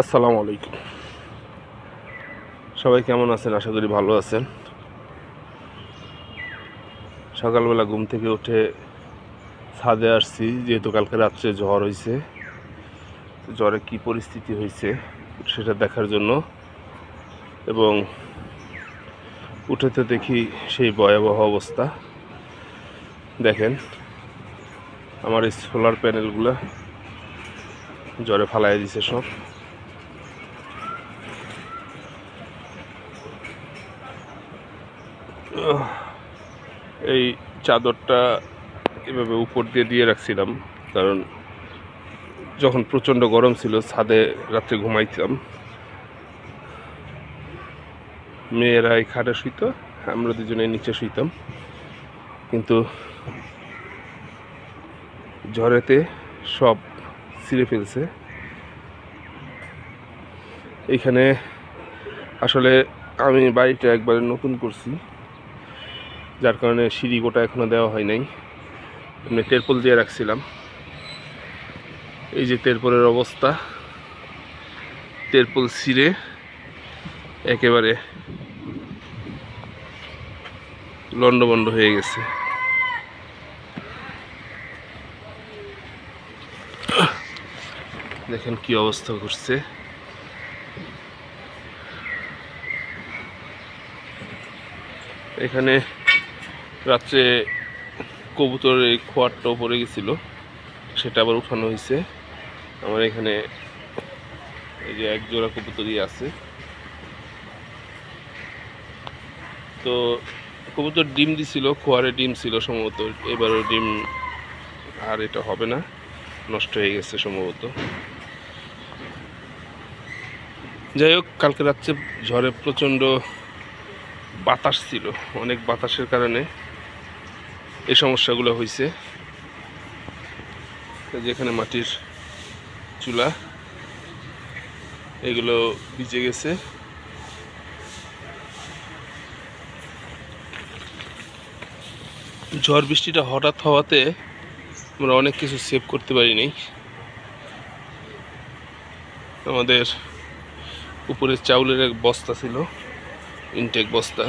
আসসালামু আলাইকুম। সবাই কেমন আছেন? আশা করি ভালো আছেন। সকালবেলা ঘুম থেকে উঠে ছাদে আসছি, যেহেতু কালকে রাত্রে ঝড় হয়েছে জ্বরে কি পরিস্থিতি হয়েছে সেটা দেখার জন্য। এবং উঠেতে দেখি সেই ভয়াবহ অবস্থা। দেখেন, আমার এই সোলার প্যানেলগুলো জ্বরে ফালাই দিছে সব। এই চাদরটা এভাবে উপর দিয়ে দিয়ে রাখছিলাম, কারণ যখন প্রচণ্ড গরম ছিল, ছাদে রাত্রে ঘুমাইতাম। মেয়েরা এই খাটে শুইতো, আমরা দুজনে নিচে শুইতাম। কিন্তু ঝড়েতে সব ছিঁড়ে ফেলছে। এইখানে আসলে আমি বাড়িটা একবারে নতুন করছি। যার কারণে সিঁড়ি গোটা এখনও দেওয়া হয় নাই। এমনি তেরপল দিয়ে রাখছিলাম। এই যে তেরপলের অবস্থা, তেরপল ছিঁড়ে একেবারে লন্ডবন্ড হয়ে গেছে। দেখেন কি অবস্থা ঘটছে এখানে রাত্রে কবুতর এই খোয়ারটাও পড়ে গেছিল। সেটা আবার উঠানো হয়েছে। আমার এখানে এই যে এক জোড়া কবুতরই আছে। তো কবুতর ডিম দিছিল, খোয়ারে ডিম ছিল সম্ভবত। এবারও ডিম আর এটা হবে না। নষ্ট হয়ে গেছে সম্ভবত। যাই হোক, কালকে রাত্রে ঝড়ে প্রচণ্ড বাতাস ছিল। অনেক বাতাসের কারণে এই সমস্যাগুলো হয়েছে যেখানে মাটির চুলা, এগুলো ভিজে গেছে। ঝড় বৃষ্টিটা হঠাৎ হওয়াতে আমরা অনেক কিছু সেভ করতে পারিনি। আমাদের উপরে চাউলের এক বস্তা ছিল ইনটেক বস্তা।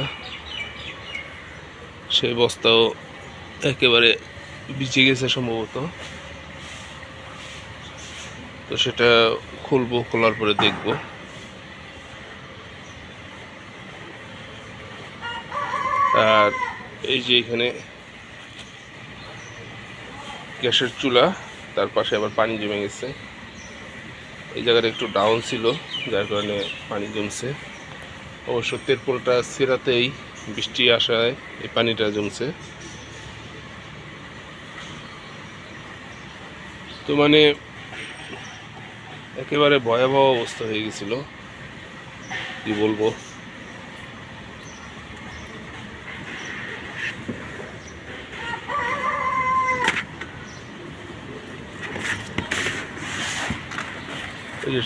সেই বস্তাও একেবারে ভিজে গেছে সম্ভবত। তো সেটা খুলবো, খোলার পরে দেখব। আর এই যে এখানে গ্যাসের চুলা, তার পাশে আবার পানি জমে গেছে। এই জায়গাটা একটু ডাউন ছিল, যার কারণে পানি জমছে। অবশ্য তেরপোলটা সেরাতেই বৃষ্টি আসায় এই পানিটা জমছে। তো মানে একেবারে ভয়াবহ অবস্থা হয়ে গেছিল। কি বলব?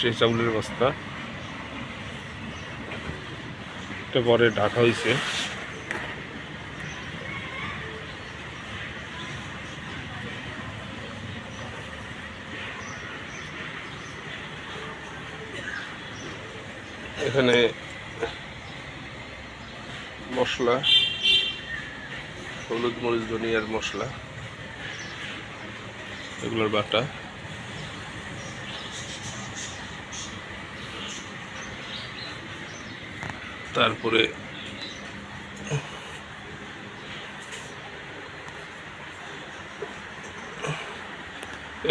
সেই চাউলের বস্তা। এটা পরে ঢাকা হয়েছে এখানে মশলা হলুদ মরিচ ধনিয়ার মশলা এগুলোর বাটা। তারপরে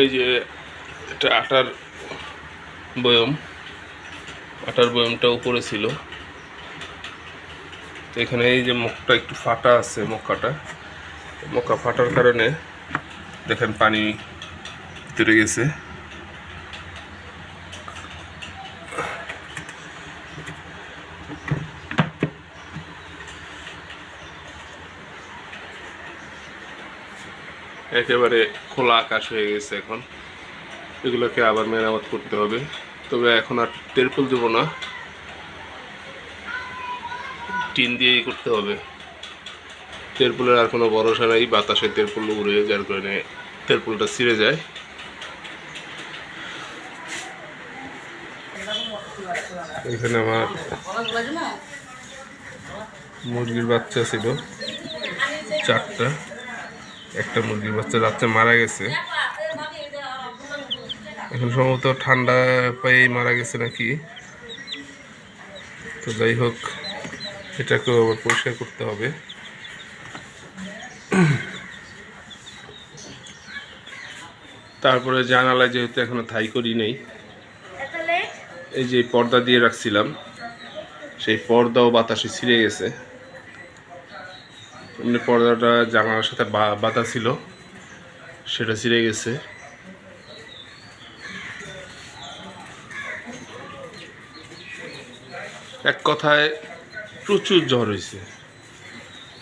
এই যে এটা আটার বয়ম। আটার বয়মটা উপরে ছিল। তো এখানে এই যে মুখটা একটু ফাটা আছে, মক্কাটা। মক্কা ফাটার কারণে দেখেন পানি ভিতরে গেছে। একেবারে খোলা আকাশ হয়ে গেছে এখন। এগুলোকে আবার মেরামত করতে হবে। তবে এখন আর তেরপল দেবো না। টিন দিয়েই করতে হবে। তেরপলের আর কোনো ভরসা নাই, বাতাসে তেরপল উড়ে যার কারণে তেরপলটা ছিঁড়ে যায়। এখানে আমার মুরগির বাচ্চা ছিল, চারটা। একটা মুরগির বাচ্চা রাত্রে মারা গেছে। এখন সম্ভবত ঠান্ডা পায়েই মারা গেছে নাকি? তো যাই হোক, এটাকেও আবার পরিষ্কার করতে হবে। তারপরে জানালা যেহেতু এখনও থাই করি নেই, এই যে পর্দা দিয়ে রাখছিলাম, সেই পর্দাও বাতাসে ছিঁড়ে গেছে। পর্দাটা জানালার সাথে বা- বাঁধা ছিল, সেটা ছিঁড়ে গেছে। এক কথায় প্রচুর জ্বর হয়েছে।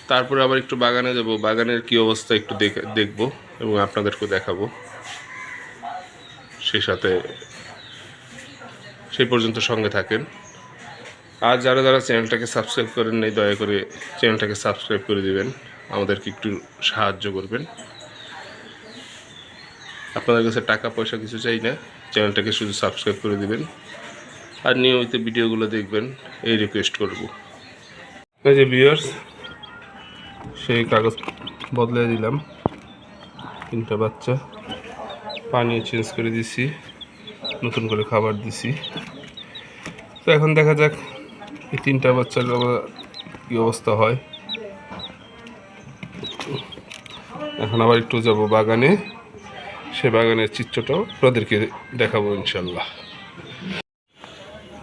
তারপরে আবার একটু বাগানে যাব। বাগানের কি অবস্থা একটু দেখ- দেখব এবং আপনাদেরকে দেখাবো। সেই সাথে সেই পর্যন্ত সঙ্গে থাকেন। আর যারা যারা চ্যানেলটাকে সাবস্ক্রাইব করেন নাই, দয়া করে চ্যানেলটাকে সাবস্ক্রাইব করে দিবেন। আমাদেরকে একটু সাহায্য করবেন। আপনাদের কাছে টাকা পয়সা কিছু চাই না। চ্যানেলটাকে শুধু সাবস্ক্রাইব করে দিবেন। আর নিয়মিত ভিডিওগুলো দেখবেন, এই রিকোয়েস্ট করব। এই যে ভিউয়ার্স সেই কাগজ বদলে দিলাম। তিনটা বাচ্চা, পানি চেঞ্জ করে দিছি, নতুন করে খাবার দিছি। তো এখন দেখা যাক এই তিনটা বাচ্চার কী অবস্থা হয়। এখন আবার একটু যাব বাগানে। সে বাগানের চিত্রটাও আপনাদেরকে দেখাবো ইনশাল্লাহ।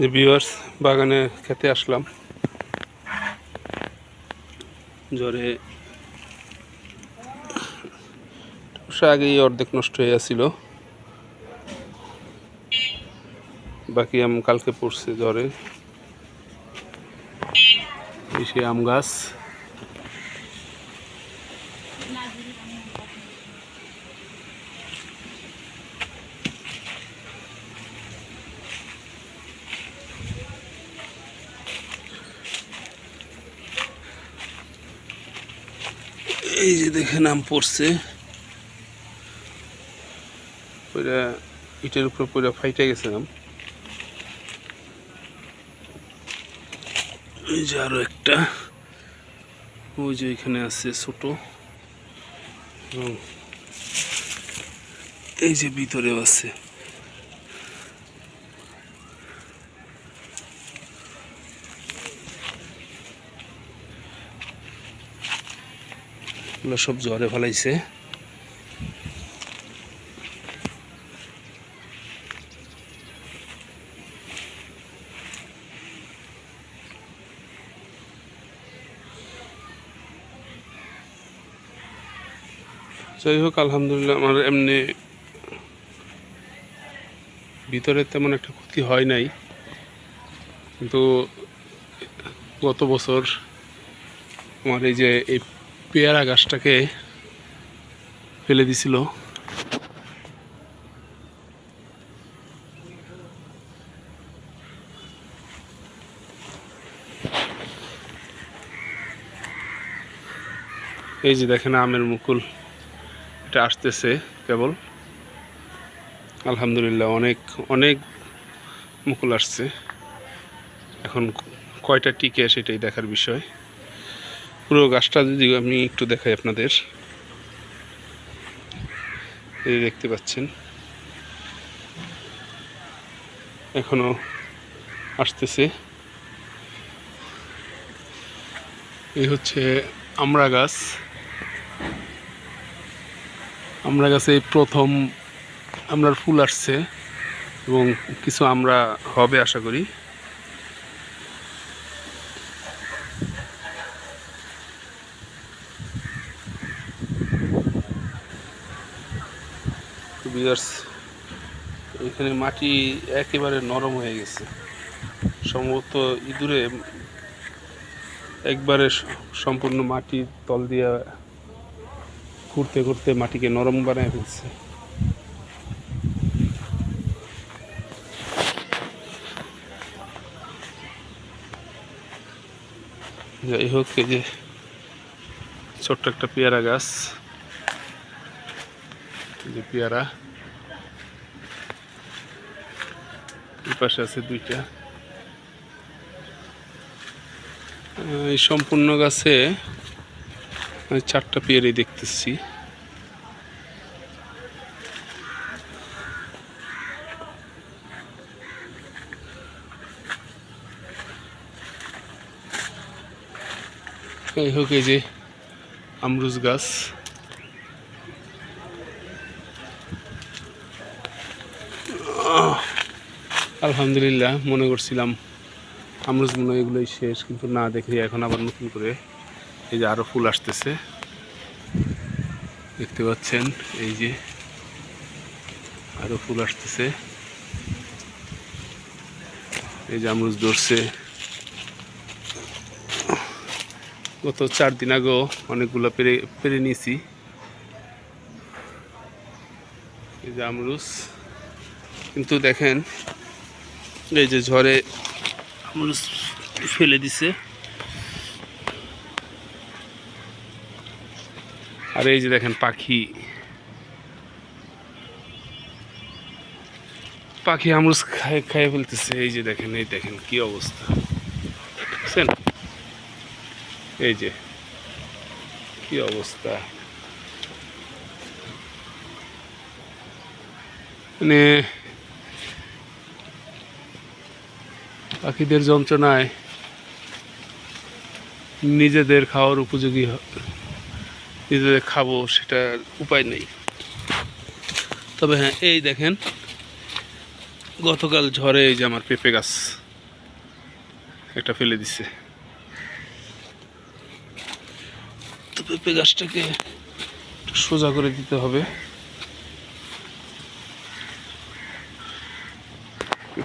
যে ভিউয়ার্স বাগানে খেতে আসলাম। জ্বরে আগেই অর্ধেক নষ্ট হয়ে আসছিল বাকি আম কালকে পড়ছে জ্বরে। সে আম গাছ। এই যে দেখেন আম পড়ছে। পুরা ইটের উপর পুরো ফাইটে গেছে আম। এই যে আরও একটা। ওই যে এখানে আছে ছোট। এবং এই যে ভিতরেও আছে। এগুলো সব জ্বরে ফেলাইছে। যাই হোক, আলহামদুলিল্লাহ আমার এমনি ভিতরে তেমন একটা ক্ষতি হয় নাই। কিন্তু গত বছর আমার এই যে এই পেয়ারা গাছটাকে ফেলে দিছিল। এই যে দেখেন আমের মুকুল, এটা আসতেছে কেবল। আলহামদুলিল্লাহ, অনেক অনেক মুকুল আসছে। এখন কয়টা টিকে সেটাই দেখার বিষয়। পুরো গাছটা যদি আমি একটু দেখাই আপনাদের। দেখতে পাচ্ছেন। এখনও আসতেছে। এই হচ্ছে আমরা গাছ। আমরা গাছে প্রথম আমরার ফুল আসছে এবং কিছু আমরা হবে আশা করি বিয়ার্স এখানে মাটি একেবারে নরম হয়ে গেছে। সম্ভবত ইঁদুরে একবারে সম্পূর্ণ মাটির তল দিয়ে ঘুরতে ঘুরতে মাটিকে নরম বানায় ফেলছে। যাই হোক, এই যে ছোট্ট একটা পেয়ারা গাছ। যে পেয়ারা। পাশে আছে দুইটা। এই সম্পূর্ণ গাছে চারটা পেয়ারি দেখতেছি। এই হোক, এই যে আমরুজ গাছ। আলহামদুলিল্লাহ, মনে করছিলাম আমরুজ মনে এগুলোই শেষ, কিন্তু না দেখে এখন আবার নতুন করে এই যে আরও ফুল আসতেছে। দেখতে পাচ্ছেন, এই যে আরও ফুল আসতেছে। এই যে আমরুজ ধরছে। গত চার দিন আগেও অনেকগুলো পেরে পেরে নিয়েছি। এই যে আমরুজ। কিন্তু দেখেন এই যে ঝড়ে আমরুজ ফেলে দিছে। আর এই যে দেখেন পাখি। পাখি আমরুজ খায় খায় ফেলতেছে। এই যে দেখেন এই দেখেন কি অবস্থা। বুঝছেন? এই যে কি অবস্থা। মানে পাখিদের যন্ত্রণায় নিজেদের খাওয়ার উপযোগী নিজেদের খাব সেটা উপায় নেই। তবে হ্যাঁ এই দেখেন, গতকাল ঝড়ে এই যে আমার পেঁপে গাছ একটা ফেলে দিছে। তো পেঁপে গাছটাকে সোজা করে দিতে হবে।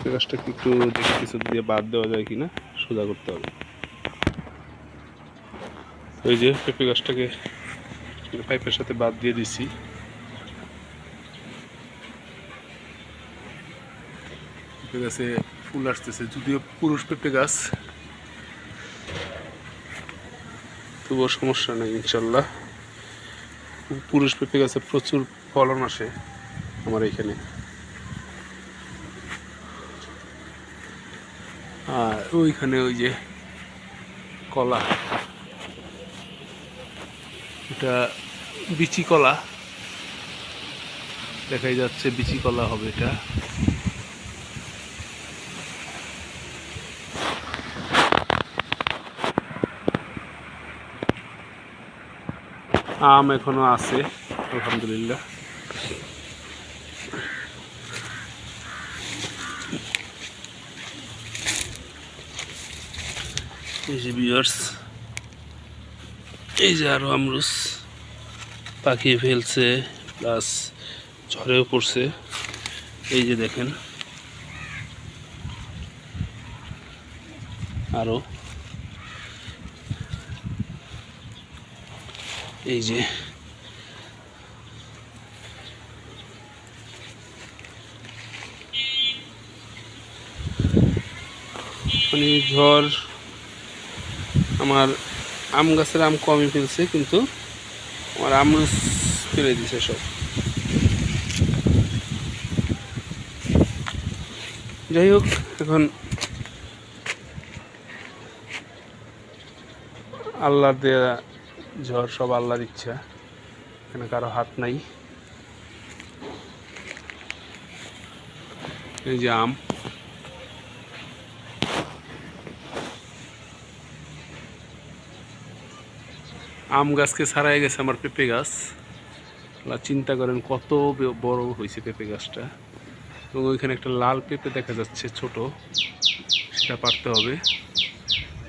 পেঁপে গাছটাকে একটু দেখে কিছু দিয়ে বাদ দেওয়া যায় কিনা, সোজা করতে হবে। ওই যে পেঁপে গাছটাকে পাইপের সাথে বাদ দিয়ে দিছি। পেঁপে গাছে ফুল আসতেছে, যদিও পুরুষ পেঁপে গাছ। তবুও সমস্যা নেই, ইনশাল্লাহ। পুরুষ পেঁপে গাছে প্রচুর ফলন আসে আমার এইখানে আর ওইখানে ওই যে কলা। এটা বিচি কলা। দেখাই যাচ্ছে বিচি কলা হবে এটা। আম এখনও আছে, আলহামদুলিল্লাহ। এই যে বিয়ার্স এই যে আরও আমরুস পাখি ফেলছে প্লাস ঝড়েও পড়ছে। এই যে দেখেন। আরও। এই যে। মানে ঝড় আমার আম গাছের আম কমই ফেলছে, কিন্তু আমার আমরুজ ফেলে দিছে সব। যাই হোক, এখন আল্লাহর দেয়া ঝড় সব আল্লাহর ইচ্ছা, এখানে কারও হাত নাই। এই যে আম। আম গাছকে ছাড়াই গেছে আমার পেঁপে গাছ। চিন্তা করেন কত বড় হয়েছে পেঁপে গাছটা। এবং ওইখানে একটা লাল পেঁপে দেখা যাচ্ছে ছোট, সেটা পারতে হবে।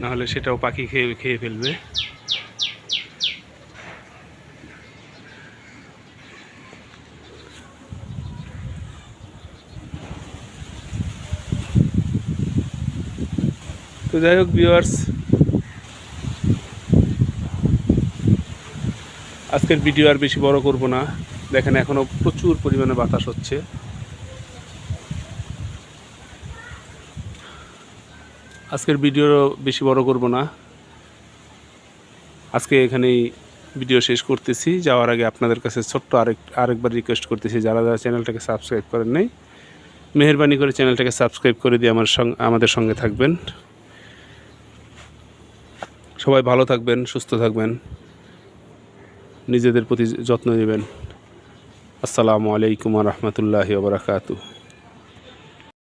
নাহলে সেটাও পাখি খেয়ে খেয়ে ফেলবে। তো যাই হোক ভিউয়ার্স আজকের ভিডিও আর বেশি বড় করব না। দেখেন এখনও প্রচুর পরিমাণে বাতাস হচ্ছে। আজকের ভিডিও বেশি বড় করব না। আজকে এখানেই ভিডিও শেষ করতেছি। যাওয়ার আগে আপনাদের কাছে ছোট্ট আরেক, আরেকবার রিকোয়েস্ট করতেছি। যারা যারা চ্যানেলটাকে সাবস্ক্রাইব করেন নাই, মেহরবানি করে চ্যানেলটাকে সাবস্ক্রাইব করে দিয়ে আমার সঙ্গে আমাদের সঙ্গে থাকবেন। সবাই ভালো থাকবেন, সুস্থ থাকবেন। নিজেদের প্রতি যত্ন নেবেন। আসসালামু আলাইকুম রহমতুল্লাহি ওবরাকাতু